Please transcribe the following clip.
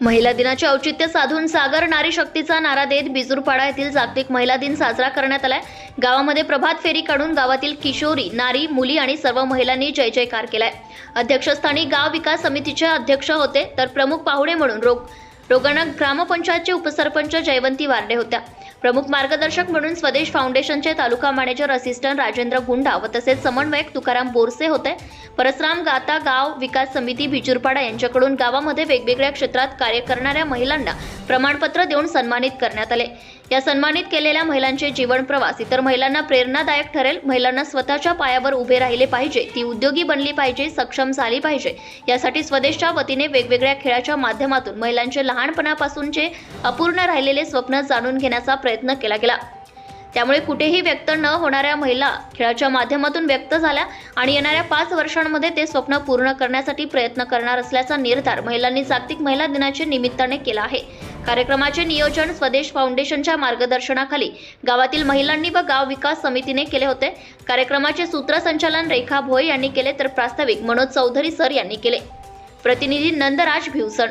महिला दिनाचे औचित्य साधून सागर नारी शक्तीचा नारा देत बिजूरपाडा येथील जागतिक महिला दिन साजरा करण्यात आलाय. गावामध्ये प्रभात फेरी काढून गावातील किशोरी नारी मुली आणि सर्व महिलांनी जय जयकार केलाय. अध्यक्षस्थानी गाव विकास समितीचे अध्यक्ष होते तर प्रमुख पाहुणे म्हणून रोग रोगाणा ग्रामपंचायतचे उपसरपंच जयवंती वारडे होत्या. प्रमुख मार्गदर्शक म्हणून स्वदेश फाउंडेशनचे तालुका मॅनेजर असिस्टंट राजेंद्र गुंडा व तसेच समन्वयक तुकाराम बोरसे होते. परसराम गाता गाव विकास समिती बिचुरपाडा यांच्याकडून गावामध्ये वेगवेगळ्या क्षेत्रात कार्य करणाऱ्या महिलांना प्रमाणपत्र देऊन सन्मानित करण्यात आले. या सन्मानित केलेल्या महिलांचे जीवन प्रवास इतर महिलांना प्रेरणादायक ठरेल. महिलांना स्वतःच्या पायावर उभे राहिले पाहिजे. ती उद्योगी बनली पाहिजे सक्षम झाली पाहिजे. यासाठी स्वदेशच्या वतीने वेगवेगळ्या खेळाच्या माध्यमातून महिलांचे लहान लहानपणापासूनचे अपूर्ण राहिलेले स्वप्न जाणून घेण्याचा प्रयत्न केला गेला. त्यामुळे कुठेही व्यक्त न होणाऱ्या महिला खेळाच्या माध्यमातून व्यक्त झाल्या आणि येणाऱ्या पाच वर्षांमध्ये ते स्वप्न पूर्ण करण्यासाठी प्रयत्न करणार असल्याचा निर्धार महिलांनी जागतिक महिला दिनाच्या निमित्ताने केला आहे. कार्यक्रमाचे नियोजन स्वदेश फाउंडेशनच्या मार्गदर्शनाखाली गावातील महिलांनी व गाव विकास समितीने केले होते. कार्यक्रमाचे सूत्रसंचालन रेखा भोई यांनी केले तर प्रास्ताविक मनोज चौधरी सर यांनी केले. प्रतिनिधी नंदराज भिवसण.